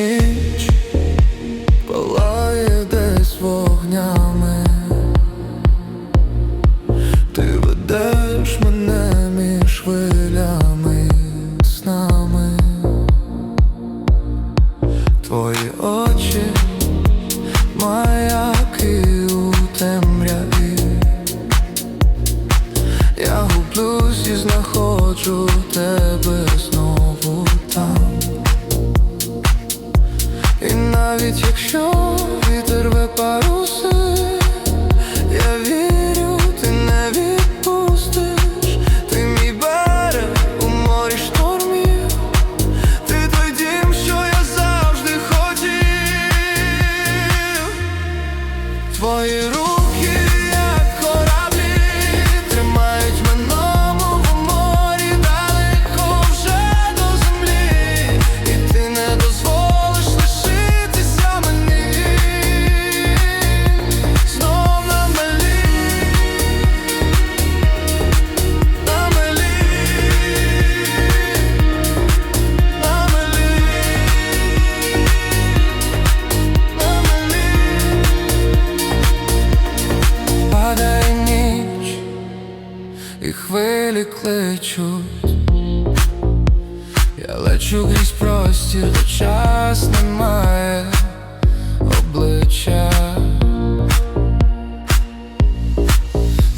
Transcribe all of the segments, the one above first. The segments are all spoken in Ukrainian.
ніч палає десь вогнями, ти ведеш мене між хвилями снами, твої очі, маяки у темряві. Я гублюсь і знаходжу тебе знову і хвилі кличуть. Я лечу крізь простір, де час немає обличчя.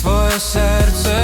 Твоє серце